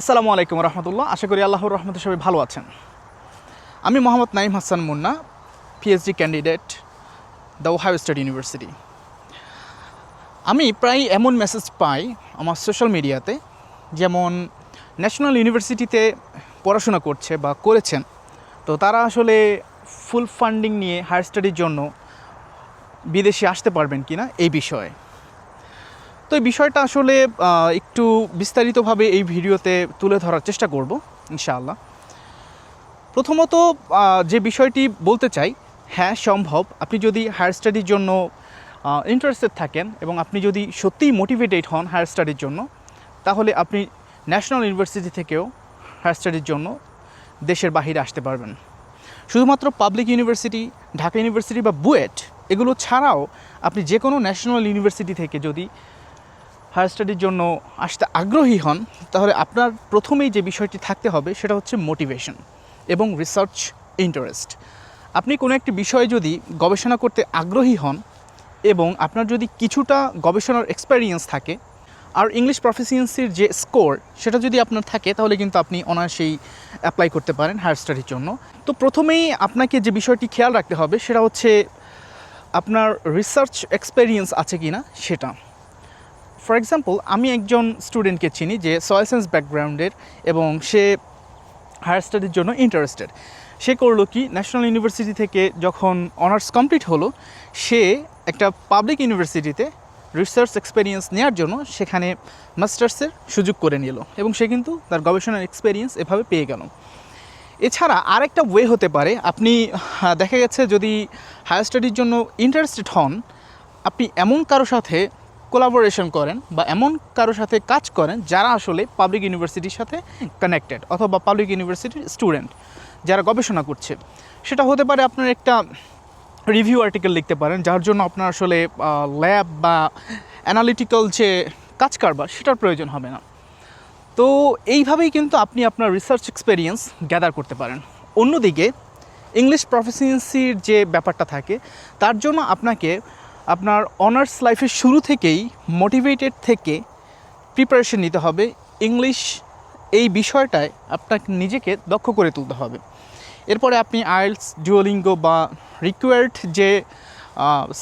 আসসালামু আলাইকুম রহমতুল্লাহ। আশা করি আল্লাহর রহমতে সবাই ভালো আছেন। আমি Mohammad Naim Hasan Munna PhD candidate the Ohio state university আমি প্রায় এমন মেসেজ পাই আমার সোশ্যাল মিডিয়াতে যেমন ন্যাশনাল ইউনিভার্সিটিতে পড়াশোনা করছে বা করেছেন, তো তারা আসলে ফুল ফান্ডিং নিয়ে হায়ার স্টাডির জন্য বিদেশে আসতে পারবেন কিনা এই বিষয়ে। তো এই বিষয়টা আসলে একটু বিস্তারিতভাবে এই ভিডিওতে তুলে ধরার চেষ্টা করব, ইনশাআল্লাহ। প্রথমত যে বিষয়টি বলতে চাই হ্যাঁ সম্ভব। আপনি যদি হায়ার স্টাডির জন্য ইন্টারেস্টেড থাকেন এবং আপনি যদি সত্যিই মোটিভেটেড হন হায়ার স্টাডির জন্য, তাহলে আপনি ন্যাশনাল ইউনিভার্সিটি থেকেও হায়ার স্টাডির জন্য দেশের বাহিরে আসতে পারবেন। শুধুমাত্র পাবলিক ইউনিভার্সিটি ঢাকা ইউনিভার্সিটি বা বুয়েট, এগুলো ছাড়াও আপনি যে কোনো ন্যাশনাল ইউনিভার্সিটি থেকে যদি হায়ার স্টাডির জন্য আসতে আগ্রহী হন, তাহলে আপনার প্রথমেই যে বিষয়টি থাকতে হবে সেটা হচ্ছে মোটিভেশন এবং রিসার্চ ইন্টারেস্ট। আপনি কোনো একটি বিষয়ে যদি গবেষণা করতে আগ্রহী হন এবং আপনার যদি কিছুটা গবেষণার এক্সপেরিয়েন্স থাকে, আর ইংলিশ প্রফিসিয়েন্সির যে স্কোর সেটা যদি আপনার থাকে, তাহলে কিন্তু আপনি অনায়াসেই অ্যাপ্লাই করতে পারেন হায়ার স্টাডির জন্য। তো প্রথমেই আপনাকে যে বিষয়টি খেয়াল রাখতে হবে সেটা হচ্ছে আপনার রিসার্চ এক্সপেরিয়েন্স আছে কি না সেটা। ফর এক্সাম্পল আমি একজন স্টুডেন্টকে চিনি যে সয়েল সায়েন্স ব্যাকগ্রাউন্ডের এবং সে হায়ার স্টাডির জন্য ইন্টারেস্টেড সে করল কি ন্যাশনাল ইউনিভার্সিটি থেকে যখন অনার্স কমপ্লিট হলো, সে একটা পাবলিক ইউনিভার্সিটিতে রিসার্চ এক্সপেরিয়েন্স নেওয়ার জন্য সেখানে মাস্টার্সের সুযোগ করে নিল এবং সে কিন্তু তার গবেষণার এক্সপেরিয়েন্স এভাবে পেয়ে গেল। এছাড়া আরেকটা ওয়ে হতে পারে, আপনি দেখা গেছে যদি হায়ার স্টাডির জন্য ইন্টারেস্টেড হন, আপনি এমন কারও সাথে কোলাবোরেশন করেন বা এমন কারও সাথে কাজ করেন যারা আসলে পাবলিক ইউনিভার্সিটির সাথে কানেক্টেড অথবা পাবলিক ইউনিভার্সিটির স্টুডেন্ট যারা গবেষণা করছে। সেটা হতে পারে আপনার একটা রিভিউ আর্টিকেল লিখতে পারেন, যার জন্য আপনার আসলে ল্যাব বা অ্যানালিটিক্যাল যে কাজ কারবার, সেটার প্রয়োজন হবে না। তো এইভাবেই কিন্তু আপনি আপনার রিসার্চ এক্সপেরিয়েন্স গ্যাদার করতে পারেন। অন্যদিকে ইংলিশ প্রফেসিয়েন্সির যে ব্যাপারটা থাকে, তার জন্য আপনাকে আপনার অনার্স লাইফের শুরু থেকেই মোটিভেটেড থেকে প্রিপারেশন নিতে হবে। ইংলিশ এই বিষয়টায় আপনাকে নিজেকে দক্ষ করে তুলতে হবে। এরপরে আপনি আইএলস ডুয়োলিঙ্গো বা রিকোয়ার্ড যে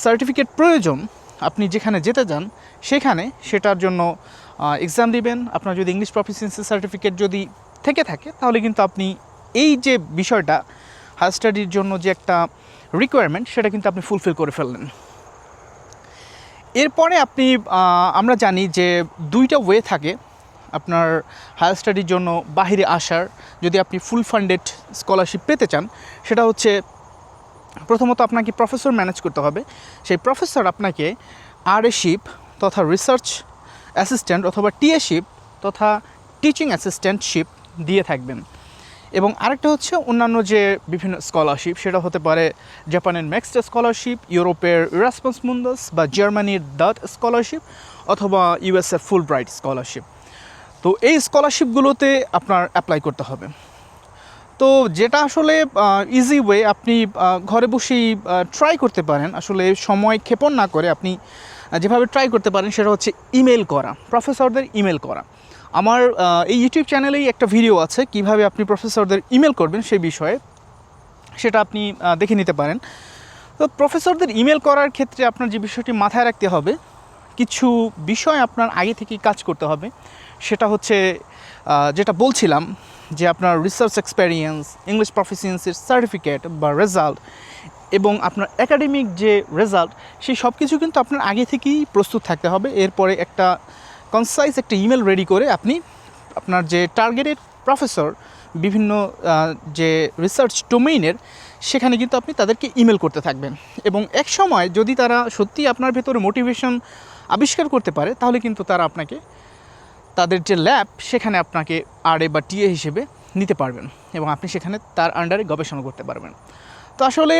সার্টিফিকেট প্রয়োজন, আপনি যেখানে যেতে যান সেখানে সেটার জন্য এক্সাম দিবেন। আপনার যদি ইংলিশ প্রফিসিয়েন্সি সার্টিফিকেট যদি থেকে থাকে, তাহলে কিন্তু আপনি এই যে বিষয়টা হায়ার স্টাডির জন্য যে একটা রিকোয়ারমেন্ট সেটা কিন্তু আপনি ফুলফিল করে ফেললেন। এরপরে আপনি আমরা জানি যে দুইটা ওয়ে থাকে আপনার হায়ার স্টাডির জন্য বাহিরে আসার, যদি আপনি ফুল ফান্ডেড স্কলারশিপ পেতে চান, সেটা হচ্ছে প্রথমত আপনাকে প্রফেসর ম্যানেজ করতে হবে। সেই প্রফেসর আপনাকে আর শিপ তথা রিসার্চ অ্যাসিস্ট্যান্ট অথবা টিএশিপ তথা টিচিং অ্যাসিস্ট্যান্টশিপ দিয়ে থাকবেন। এবং আরেকটা হচ্ছে অন্যান্য যে বিভিন্ন স্কলারশিপ সেটা হতে পারে জাপানের নেক্সট স্কলারশিপ ইউরোপের ইরাসমাস মুন্দাস বা জার্মানির দাত স্কলারশিপ অথবা ইউএসএ ফুল ব্রাইট স্কলারশিপ তো এই স্কলারশিপগুলোতে আপনার অ্যাপ্লাই করতে হবে। তো যেটা আসলে ইজি ওয়ে আপনি ঘরে বসেই ট্রাই করতে পারেন। আসলে সময় ক্ষেপণ না করে আপনি যেভাবে ট্রাই করতে পারেন সেটা হচ্ছে ইমেল করা প্রফেসরদের ইমেল করা। আমার এই ইউটিউব চ্যানেলেই একটা ভিডিও আছে, কীভাবে আপনি প্রফেসরদের ইমেল করবেন সেই বিষয়ে। সেটা আপনি দেখে নিতে পারেন। তো প্রফেসরদের ইমেল করার ক্ষেত্রে আপনার যে বিষয়টি মাথায় রাখতে হবে, কিছু বিষয় আপনার আগে থেকেই কাজ করতে হবে। সেটা হচ্ছে যেটা বলছিলাম, যে আপনার রিসার্চ এক্সপেরিয়েন্স ইংলিশ প্রফিসিয়েন্সির সার্টিফিকেট বা রেজাল্ট এবং আপনার একাডেমিক যে রেজাল্ট সেই সব কিছু কিন্তু আপনার আগে থেকেই প্রস্তুত থাকতে হবে। এরপরে একটা কনসাইজ একটা ইমেল রেডি করে আপনি আপনার যে টার্গেটেড প্রফেসর বিভিন্ন যে রিসার্চ ডোমেইনের সেখানে কিন্তু আপনি তাদেরকে ইমেল করতে থাকবেন। এবং এক সময় যদি তারা সত্যি আপনার ভেতরে মোটিভেশন আবিষ্কার করতে পারে, তাহলে কিন্তু তারা আপনাকে তাদের যে ল্যাব সেখানে আপনাকে আর এ বা টিএ হিসেবে নিতে পারবেন এবং আপনি সেখানে তার আন্ডারে গবেষণা করতে পারবেন। তো আসলে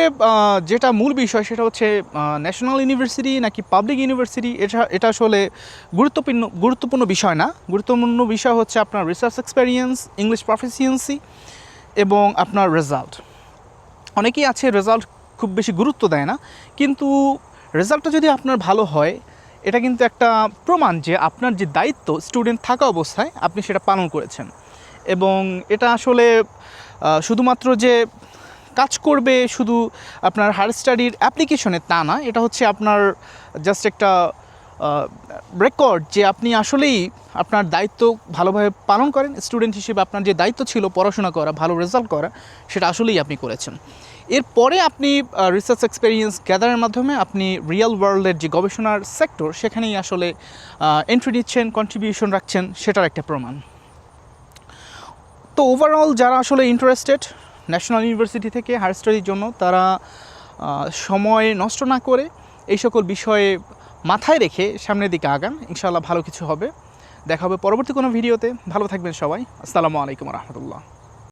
যেটা মূল বিষয় সেটা হচ্ছে ন্যাশনাল ইউনিভার্সিটি নাকি পাবলিক ইউনিভার্সিটি এটা এটা আসলে গুরুত্বপূর্ণ গুরুত্বপূর্ণ বিষয় না। গুরুত্বপূর্ণ বিষয় হচ্ছে আপনার রিসার্চ এক্সপেরিয়েন্স ইংলিশ প্রফিসিয়েন্সি এবং আপনার রেজাল্ট অনেকেই আছে রেজাল্ট খুব বেশি গুরুত্ব দেয় না, কিন্তু রেজাল্টটা যদি আপনার ভালো হয়, এটা কিন্তু একটা প্রমাণ যে আপনার যে দায়িত্ব স্টুডেন্ট থাকা অবস্থায় আপনি সেটা পালন করেছেন। এবং এটা আসলে শুধুমাত্র যে কাজ করবে শুধু আপনার হায়ার স্টাডির অ্যাপ্লিকেশনে তা না, এটা হচ্ছে আপনার জাস্ট একটা রেকর্ড যে আপনি আসলেই আপনার দায়িত্ব ভালোভাবে পালন করেন স্টুডেন্ট হিসেবে আপনার যে দায়িত্ব ছিল পড়াশোনা করা, ভালো রেজাল্ট করা, সেটা আসলেই আপনি করেছেন। এরপরে আপনি রিসার্চ এক্সপেরিয়েন্স গ্যাদারের মাধ্যমে আপনি রিয়েল ওয়ার্ল্ডের যে গবেষণার সেক্টর সেখানেই আসলে এন্ট্রি নিচ্ছেন কন্ট্রিবিউশন রাখছেন, সেটার একটা প্রমাণ। তো ওভারঅল যারা আসলে ইন্টারেস্টেড ন্যাশনাল ইউনিভার্সিটি থেকে হায়ার স্টাডির জন্য তারা সময় নষ্ট না করে এই সকল বিষয়ে মাথায় রেখে সামনের দিকে আগান। ইনশাআল্লাহ ভালো কিছু হবে। দেখা হবে পরবর্তী কোনো ভিডিওতে। ভালো থাকবেন সবাই। আসসালামু আলাইকুম রহমতুল্লাহ।